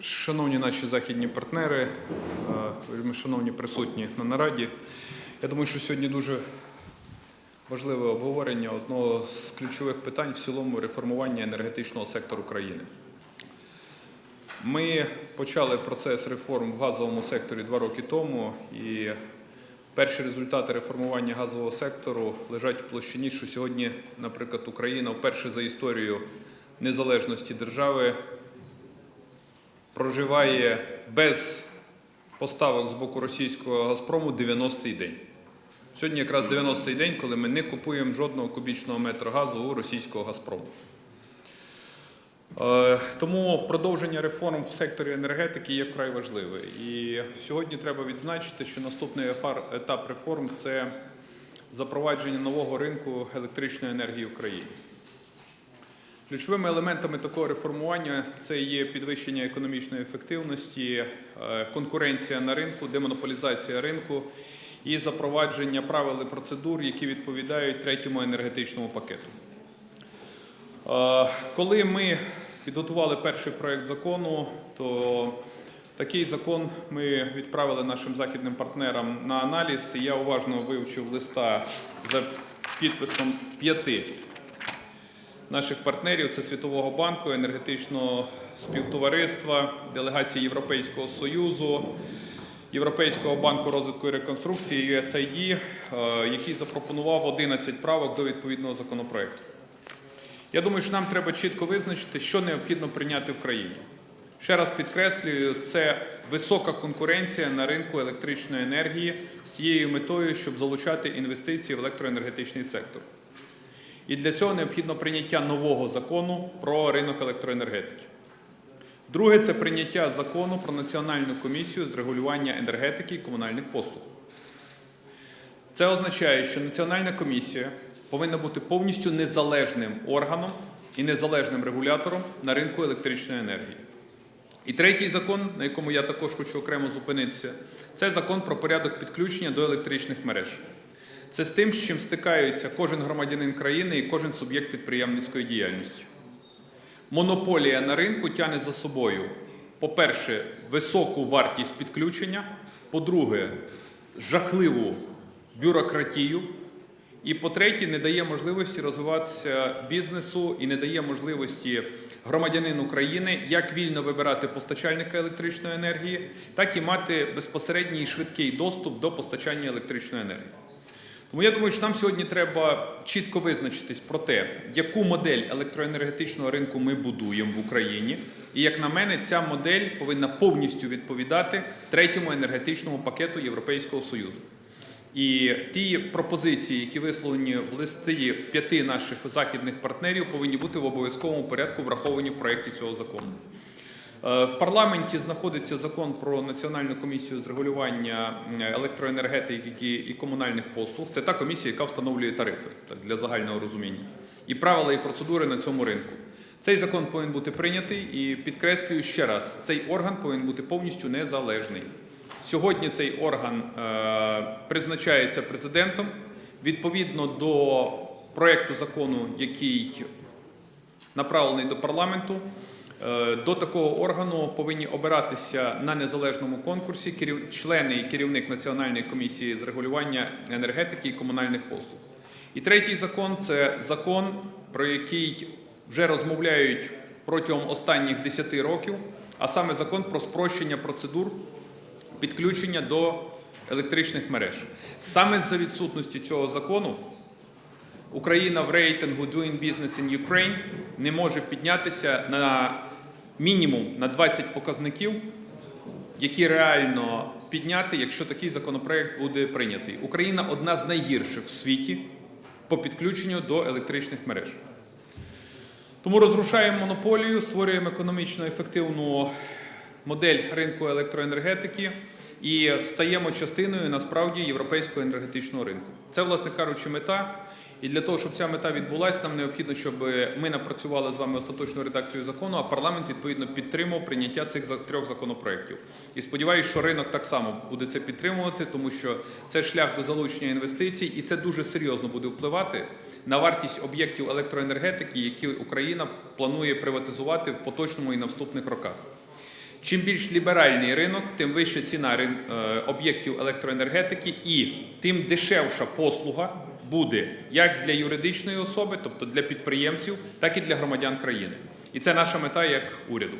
Шановні наші західні партнери, е, шановні присутні на нараді, я думаю, що сьогодні дуже важливе обговорення одного з ключових питань в цілому реформування енергетичного сектору країни. Ми почали процес реформ в газовому секторі два роки тому, і перші результати реформування газового сектору лежать в площині, що сьогодні, наприклад, Україна вперше за історію незалежності держави проживає без поставок з боку російського Газпрому 90-й день. Сьогодні якраз 90-й день, коли ми не купуємо жодного кубічного метра газу у російського Газпрому. Е, Тому продовження реформ в секторі енергетики є вкрай важливе. І сьогодні треба відзначити, що наступний етап реформ це запровадження нового ринку електричної енергії в Україні. Ключовими елементами такого реформування це є підвищення економічної ефективності, е, конкуренція на ринку, демонополізація ринку і запровадження правил і процедур, які відповідають третьому енергетичному пакету. Е, Коли ми підготували перший проект закону, то такий закон ми відправили нашим західним партнерам на аналіз. І я уважно вивчив листа за підписом п'яти наших партнерів: це Світового банку, енергетичного співтовариства, делегації Європейського Союзу. Європейського банку розвитку і реконструкції USAID, е, який запропонував 11 правок до відповідного законопроекту. Я думаю, що нам треба чітко визначити, що необхідно прийняти в країні. Ще раз підкреслюю, це висока конкуренція на ринку електричної енергії з цією метою, щоб залучати інвестиції в електроенергетичний сектор. І для цього необхідно прийняття нового закону про ринок електроенергетики. Друге це прийняття закону про Національну комісію з регулювання енергетики і комунальних послуг. Це означає, що Національна комісія повинна бути повністю незалежним органом і незалежним регулятором на ринку електричної енергії. І третій закон, на якому я також хочу окремо зупинитися, це закон про порядок підключення до електричних мереж. Це з тим, з чим стикаються кожен громадянин країни і кожен суб'єкт підприємницької діяльності. Монополія на ринку тягне за собою, по-перше, високу вартість підключення, по-друге, жахливу бюрократію, і по-третє, не дає можливості розвиватися бізнесу і не дає можливості громадянину України як вільно вибирати постачальника електричної енергії, так і мати безпосередній і швидкий доступ до постачання електричної енергії. Тому я думаю, що нам сьогодні треба чітко визначитись про те, яку модель електроенергетичного ринку ми будуємо в Україні. І як на мене, ця модель повинна повністю відповідати третьому енергетичному пакету Європейського Союзу. І ті пропозиції, які висловлені в листі п'яти наших західних партнерів, повинні бути в обов'язковому порядку враховані в проєкті цього закону. Е, В парламенті знаходиться закон про національну комісію з регулювання електроенергетики і комунальних послуг. Це та комісія, яка встановлює тарифи для загального розуміння, і правила і процедури на цьому ринку. Цей закон повинен бути прийнятий і підкреслюю ще раз: цей орган повинен бути повністю незалежний. Сьогодні цей орган е, призначається президентом відповідно до проекту закону, який направлений до парламенту. Е, До такого органу повинні обиратися на незалежному конкурсі члени і керівник Національної комісії з регулювання енергетики і комунальних послуг. І третій закон це закон, про який вже розмовляють протягом останніх 10 років, а саме закон про спрощення процедур підключення до електричних мереж. Саме за відсутності цього закону Україна в рейтингу Doing Business in Ukraine не може піднятися на мінімум на 20 показників, які реально підняти, якщо такий законопроект буде прийнятий. Україна одна з найгірших в світі по підключенню до електричних мереж. Тому розрушаємо монополію, створюємо економічно ефективну модель ринку електроенергетики і стаємо частиною насправді європейського енергетичного ринку. Це, власне кажучи, мета. І для того, щоб ця мета відбулася, нам необхідно, щоб ми напрацювали з вами остаточну редакцію закону, а парламент відповідно підтримав прийняття цих трьох законопроєктів. І сподіваюся, що ринок так само буде це підтримувати, тому що це шлях до залучення інвестицій, і це дуже серйозно буде впливати на вартість об'єктів електроенергетики, які Україна планує приватизувати в поточному і наступних роках. Чим більш ліберальний ринок, тим вища ціна е, об'єктів електроенергетики і тим дешевша послуга буде як для юридичної особи, тобто для підприємців, так і для громадян країни. І це наша мета як уряду.